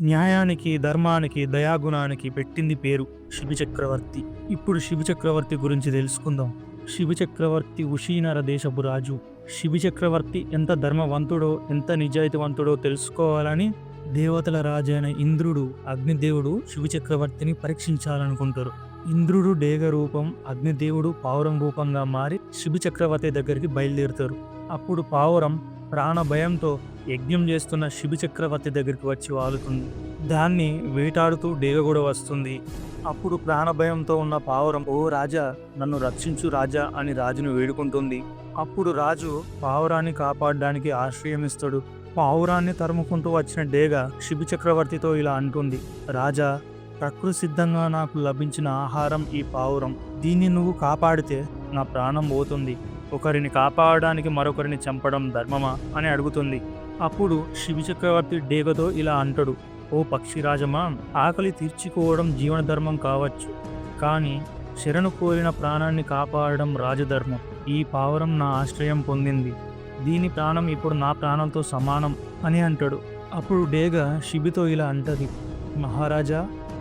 న్యాయానికి ధర్మానికి దయాగుణానికి పెట్టింది పేరు శిబి చక్రవర్తి. ఇప్పుడు శిబి చక్రవర్తి గురించి తెలుసుకుందాం. శిబి చక్రవర్తి ఉషీనర దేశపు రాజు. శిబి చక్రవర్తి ఎంత ధర్మవంతుడో ఎంత నిజాయితీవంతుడో తెలుసుకోవాలని దేవతల రాజు అయిన ఇంద్రుడు అగ్నిదేవుడు శివ చక్రవర్తిని పరీక్షించాలనుకుంటారు. ఇంద్రుడు డేగ రూపం అగ్నిదేవుడు పావురం రూపంగా మారి శిబి చక్రవర్తి దగ్గరికి బయలుదేరుతారు. అప్పుడు పావురం ప్రాణ భయంతో యజ్ఞం చేస్తున్న శిబి చక్రవర్తి దగ్గరికి వచ్చి వాలుతుంది దాన్ని వేటాడుతూ డేగ కూడా వస్తుంది. అప్పుడు ప్రాణభయంతో ఉన్న పావురం ఓ రాజా నన్ను రక్షించు రాజా అని రాజును వేడుకుంటుంది. అప్పుడు రాజు పావురాన్ని కాపాడడానికి ఆశ్రయం ఇస్తాడు పావురాన్ని తరుముకుంటూ వచ్చిన డేగ శిబి చక్రవర్తితో ఇలా అంటుంది రాజా ప్రకృతి సిద్ధంగా నాకు లభించిన ఆహారం ఈ పావురం. దీన్ని నువ్వు కాపాడితే నా ప్రాణం పోతుంది. ఒకరిని కాపాడడానికి మరొకరిని చంపడం ధర్మమా అని అడుగుతుంది. అప్పుడు శివ చక్రవర్తి డేగతో ఇలా అంటాడు ఓ పక్షిరాజమా ఆకలి తీర్చుకోవడం జీవన ధర్మం కావచ్చు. కానీ శరణు కోరిన ప్రాణాన్ని కాపాడడం రాజధర్మం. ఈ పావురం నా ఆశ్రయం పొందింది. దీని ప్రాణం ఇప్పుడు నా ప్రాణంతో సమానం అని అంటాడు. అప్పుడు డేగ శిబితో ఇలా అంటది మహారాజా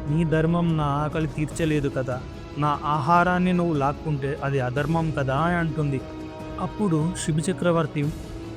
నీ ధర్మం నా ఆకలి తీర్చలేదు కదా. నా ఆహారాన్ని నువ్వు లాక్కుంటే అది అధర్మం కదా అని అంటుంది. అప్పుడు శిబిచక్రవర్తి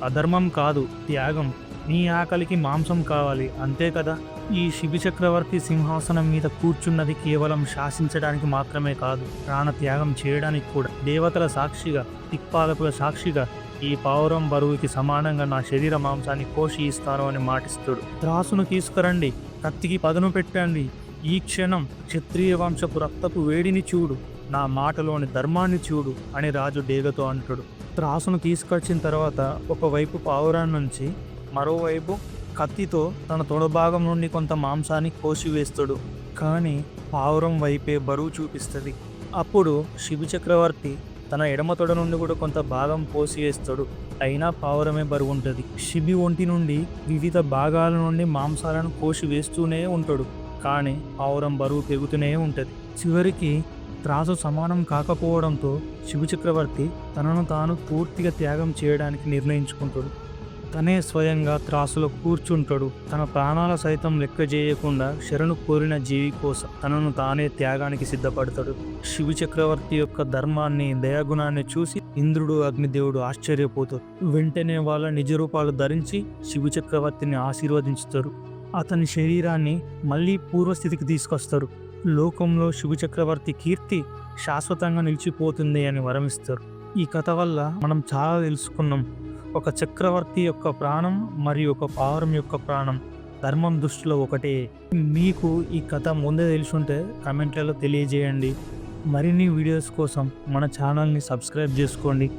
అధర్మం కాదు త్యాగం. నీ ఆకలికి మాంసం కావాలి అంతే కదా? ఈ శిబి చక్రవర్తి సింహాసనం మీద కూర్చున్నది కేవలం శాసించడానికి మాత్రమే కాదు ప్రాణ త్యాగం చేయడానికి కూడా. దేవతల సాక్షిగా దిక్పాలకుల సాక్షిగా ఈ పావురం బరువుకి సమానంగా నా శరీర మాంసాన్ని కోసి ఇస్తాను అని మాటిస్తాడు. త్రాసును తీసుకురండి కత్తికి పదును పెట్టండి. ఈ క్షణం క్షత్రియ వంశపు రక్తపు వేడిని చూడు నా మాటలోని ధర్మాన్ని చూడు అని రాజు డేగతో అంటాడు. త్రాసును తీసుకొచ్చిన తర్వాత ఒకవైపు పావురం నుంచి మరోవైపు కత్తితో తన తొడభాగం నుండి కొంత మాంసాన్ని కోసివేస్తాడు. కానీ పావురం వైపే బరువు చూపిస్తుంది. అప్పుడు శిబి చక్రవర్తి తన ఎడమ తొడ నుండి కూడా కొంత భాగం పోసివేస్తాడు. అయినా పావురమే బరువు ఉంటుంది. శిబి ఒంటి నుండి వివిధ భాగాల నుండి మాంసాలను కోసి వేస్తూనే ఉంటాడు. కానీ పావురం బరువు పెరుగుతూనే ఉంటుంది. చివరికి త్రాసు సమానం కాకపోవడంతో శిబి చక్రవర్తి తనను తాను పూర్తిగా త్యాగం చేయడానికి నిర్ణయించుకుంటాడు. తనే స్వయంగా త్రాసులో కూర్చుంటాడు. తన ప్రాణాల సైతం లెక్క చేయకుండా శరణు కోరిన జీవి కోసం తనను తానే త్యాగానికి సిద్ధపడతాడు. శివ చక్రవర్తి యొక్క ధర్మాన్ని దయాగుణాన్ని చూసి ఇంద్రుడు అగ్నిదేవుడు ఆశ్చర్యపోతారు. వెంటనే వాళ్ళ నిజ రూపాలు ధరించి శివ చక్రవర్తిని ఆశీర్వదించుతారు. అతని శరీరాన్ని మళ్ళీ పూర్వస్థితికి తీసుకొస్తారు. లోకంలో శివ చక్రవర్తి కీర్తి శాశ్వతంగా నిలిచిపోతుంది అని వరమిస్తారు. ఈ కథ వల్ల మనం చాలా తెలుసుకున్నాం. ఒక చక్రవర్తి యొక్క ప్రాణం మరియు ఒక పావురం యొక్క ప్రాణం ధర్మం దృష్టిలో ఒకటే. మీకు ఈ కథ ముందే తెలుసుంటే కమెంట్లలో తెలియజేయండి. మరిన్ని వీడియోస్ కోసం మన ఛానల్ని సబ్స్క్రైబ్ చేసుకోండి.